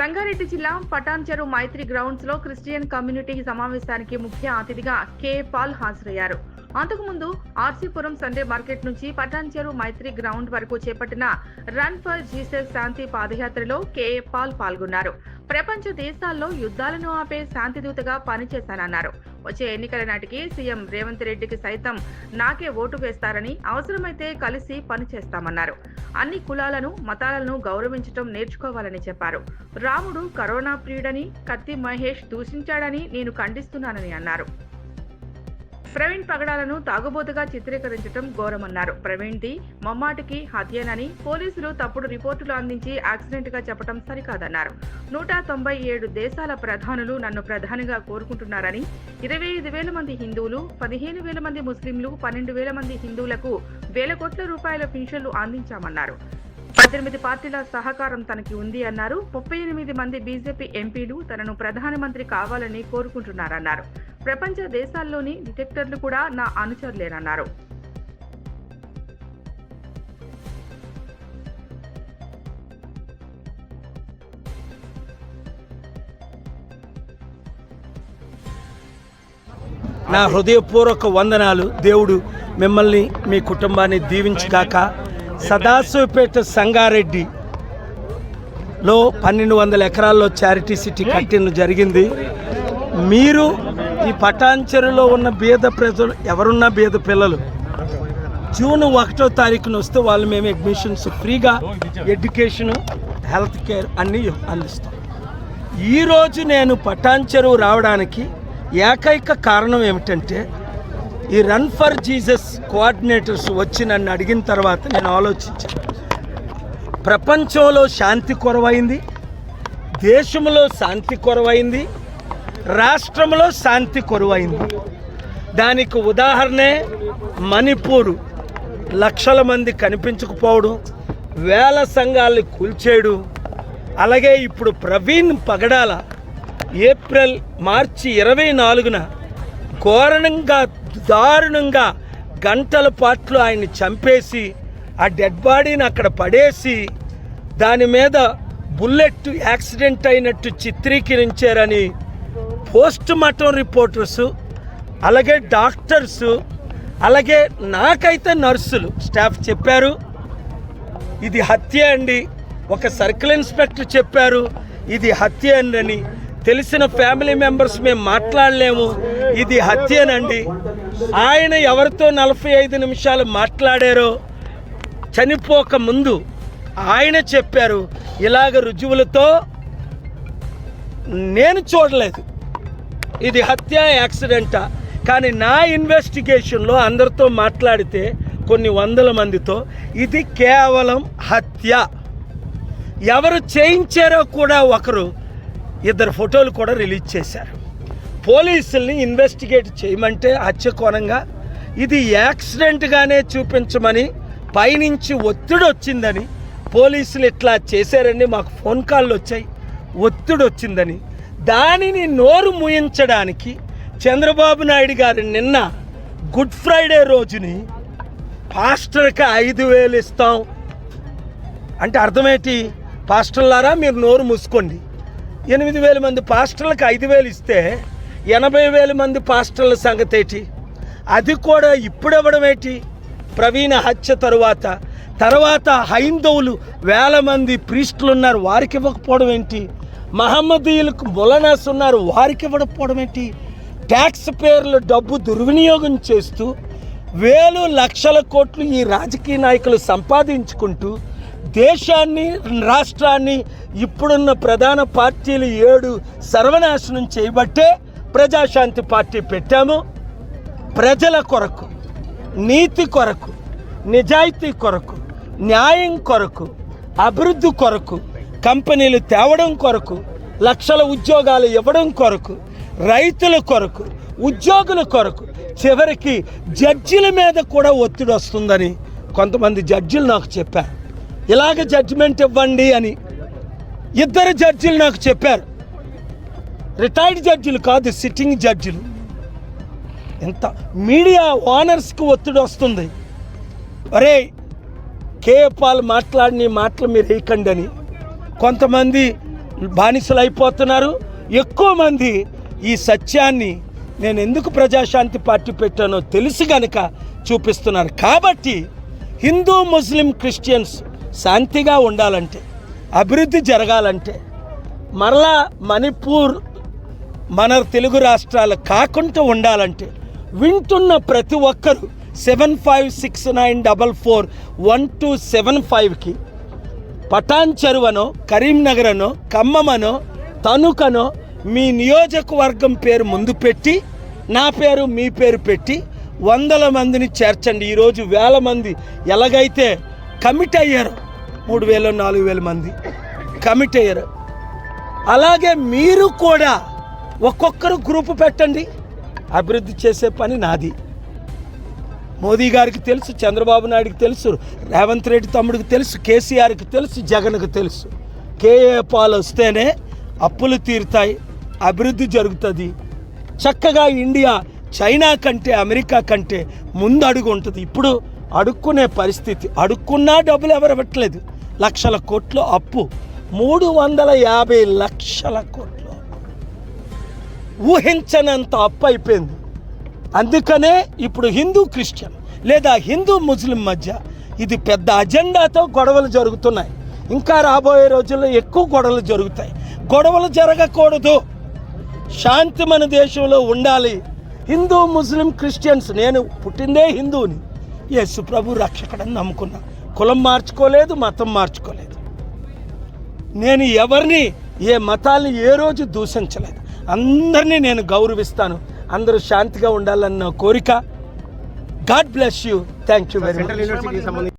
సంగారెడ్డి జిల్లా పటాన్చెరు మైత్రి గ్రౌండ్స్లో Christian community సమావేశానికి ముఖ్య అతిథిగా కె పాల్ హాజరయ్యారు. అంతకుముందు ఆర్సీపురం సండే మార్కెట్ నుంచి పటాన్చెరు మైత్రి గ్రౌండ్ వరకు చేపట్టిన రన్ ఫర్ జీసస్ శాంతి పాదయాత్రలో కె పాల్ పాల్గొన్నారు. ప్రపంచ దేశాల్లో యుద్ధాలను ఆపే శాంతిదూతగా పనిచేశానన్నారు. వచ్చే ఎన్నికల నాటికి సీఎం రేవంత్ రెడ్డికి సైతం నాకే ఓటు వేస్తారని అవసరమైతే కలిసి పనిచేస్తామన్నారు అన్ని కులాలను మతాలను గౌరవించటం నేర్చుకోవాలని చెప్పారు. రాముడు కరోనా ప్రియుడని కత్తి మహేష్ దూషించాడని నేను ఖండిస్తున్నానని అన్నారు. ప్రవీణ్ పగడాలను తాగుబోతుగా చిత్రీకరించడం ఘోరమన్నారు. ప్రవీణ్ ది మమ్మాటికి హత్యేనని పోలీసులు తప్పుడు రిపోర్టులు అందించి యాక్సిడెంట్గా చెప్పడం సరికాదన్నారు. నూట తొంభై ఏడు దేశాల ప్రధానులు నన్ను ప్రధానిగా కోరుకుంటున్నారని ఇరవై ఐదు వేల మంది హిందువులు పదిహేను వేల మంది ముస్లింలు పన్నెండు వేల మంది హిందువులకు వేల కోట్ల రూపాయల పెన్షన్లు అందించామన్నారు. పద్దెనిమిది పార్టీల సహకారం తనకి ఉంది అన్నారు. ముప్పై ఎనిమిది మంది బీజేపీ ఎంపీలు తనను ప్రధానమంత్రి కావాలని కోరుకుంటున్నారన్నారు. ప్రపంచ దేశాల్లోని డిటెక్టర్లు కూడా నా అనుచరులేనన్నారు. నా హృదయపూర్వక వందనాలు. దేవుడు మిమ్మల్ని మీ కుటుంబాన్ని దీవించుగాక. సదాశివపేట సంగారెడ్డి లో పన్నెండు వందల ఎకరాల్లో చారిటీ సిటీ కట్టిన జరిగింది. మీరు ఈ పటాన్చెరులో ఉన్న బీద ప్రజలు ఎవరున్నా బీద పిల్లలు జూన్ ఒకటో తారీఖున వస్తే వాళ్ళు మేము అడ్మిషన్స్ ఫ్రీగా ఎడ్యుకేషను హెల్త్ కేర్ అన్నీ అందిస్తాం. ఈరోజు నేను పటాన్చెరువు రావడానికి ఏకైక కారణం ఏమిటంటే ఈ రన్ ఫర్ జీసస్ కోఆర్డినేటర్స్ వచ్చి నన్ను అడిగిన తర్వాత నేను ఆలోచించాను. ప్రపంచంలో శాంతి కొరవైంది దేశంలో శాంతి కొరవైంది రాష్ట్రంలో శాంతి కొరువైంది. దానికి ఉదాహరణే మణిపూర్. లక్షల మంది కనిపించకపోవడం వేల సంఘాలను కూల్చేయడం అలాగే ఇప్పుడు ప్రవీణ్ పగడాల ఏప్రిల్ మార్చి ఇరవై నాలుగున ఘోరణంగా దారుణంగా గంటల పాట్లు ఆయన్ని చంపేసి ఆ డెడ్ బాడీని అక్కడ పడేసి దాని మీద బుల్లెట్ యాక్సిడెంట్ అయినట్టు చిత్రీకరించారని పోస్ట్ మార్టం రిపోర్టర్సు అలాగే డాక్టర్స్ అలాగే నాకైతే నర్సులు. స్టాఫ్ చెప్పారు. ఇది హత్య అండి. ఒక సర్కిల్ ఇన్స్పెక్టర్ చెప్పారు. ఇది హత్య అని తెలిసిన ఫ్యామిలీ మెంబర్స్ మేము మాట్లాడలేము. ఇది హత్యనండి. ఆయన ఎవరితో నలభై ఐదు నిమిషాలు మాట్లాడారో చనిపోక ముందు ఆయన చెప్పారు. ఇలాగ రుజువులతో నేను చూడలేదు. ఇది హత్య యాక్సిడెంటా. కానీ నా ఇన్వెస్టిగేషన్లో అందరితో మాట్లాడితే కొన్ని వందల మందితో ఇది కేవలం హత్య. ఎవరు చేయించారో కూడా ఒకరు ఇద్దరు ఫోటోలు కూడా రిలీజ్ చేశారు. పోలీసుల్ని ఇన్వెస్టిగేట్ చేయమంటే హత్య కోణంగా ఇది యాక్సిడెంట్గానే చూపించమని పైనుంచి ఒత్తిడి వచ్చిందని పోలీసులు ఇట్లా చేశారని మాకు ఫోన్ కాళ్ళు వచ్చాయి. ఒత్తిడి వచ్చిందని దానిని నోరు ముయించడానికి చంద్రబాబు నాయుడు గారు నిన్న గుడ్ ఫ్రైడే రోజుని పాస్టర్కి ఐదు వేలు ఇస్తాం. అంటే అర్థమేంటి? పాస్టర్లారా మీరు నోరు మూసుకోండి. ఎనిమిది వేల మంది పాస్టర్లకు ఐదు వేలు ఇస్తే ఎనభై వేల మంది పాస్టర్ల సంగతి ఏంటి? అది కూడా ఇప్పుడు ఇవ్వడం ఏంటి? ప్రవీణ హత్య తరువాత తర్వాత హైందవులు వేల మంది ప్రీస్టులు ఉన్నారు వారికి ఇవ్వకపోవడం ఏంటి? మహమ్మదీయులకు ములనాస్ ఉన్నారు వారికి ఇవ్వకపోవడం ఏంటి? ట్యాక్స్ పేర్లు డబ్బు దుర్వినియోగం చేస్తూ వేలు లక్షల కోట్లు ఈ రాజకీయ నాయకులు సంపాదించుకుంటూ దేశాన్ని రాష్ట్రాన్ని ఇప్పుడున్న ప్రధాన పార్టీలు ఏడు సర్వనాశనం చేయబట్టే ప్రజాశాంతి పార్టీ పెట్టాము. ప్రజల కొరకు నీతి కొరకు నిజాయితీ కొరకు న్యాయం కొరకు అభివృద్ధి కొరకు కంపెనీలు తేవడం కొరకు లక్షల ఉద్యోగాలు ఇవ్వడం కొరకు రైతుల కొరకు ఉద్యోగుల కొరకు చివరికి జడ్జిల మీద కూడా ఒత్తిడి వస్తుందని కొంతమంది జడ్జిలు నాకు చెప్పారు. ఇలాగ జడ్జిమెంట్ ఇవ్వండి అని ఇద్దరు జడ్జిలు నాకు చెప్పారు. రిటైర్డ్ జడ్జిలు కాదు సిట్టింగ్ జడ్జిలు. ఎంత మీడియా ఓనర్స్కి ఒత్తిడి వస్తుంది. అరే కేఏ పాల్ మాట్లాడిన మాటలు మీరు వేయకండి అని కొంతమంది బానిసలు అయిపోతున్నారు ఎక్కువ మంది ఈ సత్యాన్ని నేను ఎందుకు ప్రజాశాంతి పార్టీ పెట్టానో తెలిసి గనక చూపిస్తున్నారు. కాబట్టి హిందూ ముస్లిం క్రిస్టియన్స్ శాంతిగా ఉండాలంటే అభివృద్ధి జరగాలంటే మరలా మణిపూర్ మన తెలుగు రాష్ట్రాలు కాకుండా ఉండాలంటే వింటున్న ప్రతి ఒక్కరు seven five six nine double four one two seven ఫైవ్కి పటాన్ చెరువనో కరీంనగర్ అనో ఖమ్మమనో తణుకనో మీ నియోజకవర్గం పేరు ముందు పెట్టి నా పేరు మీ పేరు పెట్టి వందల మందిని చేర్చండి. ఈరోజు వేల మంది ఎలాగైతే కమిట్ అయ్యారు మూడు వేలు నాలుగు వేల మంది కమిట్ అయ్యారు అలాగే మీరు కూడా ఒక్కొక్కరు గ్రూపు పెట్టండి. అభివృద్ధి చేసే పని నాది. మోదీ గారికి తెలుసు చంద్రబాబు నాయుడికి తెలుసు రేవంత్ రెడ్డి తమ్ముడికి తెలుసు కేసీఆర్కి తెలుసు జగన్కి తెలుసు. కేఏ పాలు వస్తేనే అప్పులు తీరుతాయి అభివృద్ధి జరుగుతుంది. చక్కగా ఇండియా చైనా కంటే అమెరికా కంటే ముందు అడుగు ఉంటుంది. ఇప్పుడు అడుక్కునే పరిస్థితి అడుక్కున్నా డబ్బులు ఎవరు ఇవ్వట్లేదు. లక్షల కోట్లు అప్పు. మూడు వందల యాభై లక్షల కోట్లు ఊహించనంత అప్పు అయిపోయింది. అందుకనే ఇప్పుడు హిందూ క్రిస్టియన్ లేదా హిందూ ముస్లిం మధ్య ఇది పెద్ద అజెండాతో గొడవలు జరుగుతున్నాయి. ఇంకా రాబోయే రోజుల్లో ఎక్కువ గొడవలు జరుగుతాయి. గొడవలు జరగకూడదు. శాంతి మన దేశంలో ఉండాలి. హిందూ ముస్లిం క్రిస్టియన్స్ నేను పుట్టిందే హిందువుని యేసు ప్రభు రక్షకుడని నమ్ముకున్నా. కులం మార్చుకోలేదు మతం మార్చుకోలేదు. నేను ఎవరిని ఏ మతాల్ని ఏ రోజు దూషించలేదు. అందరినీ నేను గౌరవిస్తాను. అందరూ శాంతిగా ఉండాలన్న కోరిక. God bless you thank you very much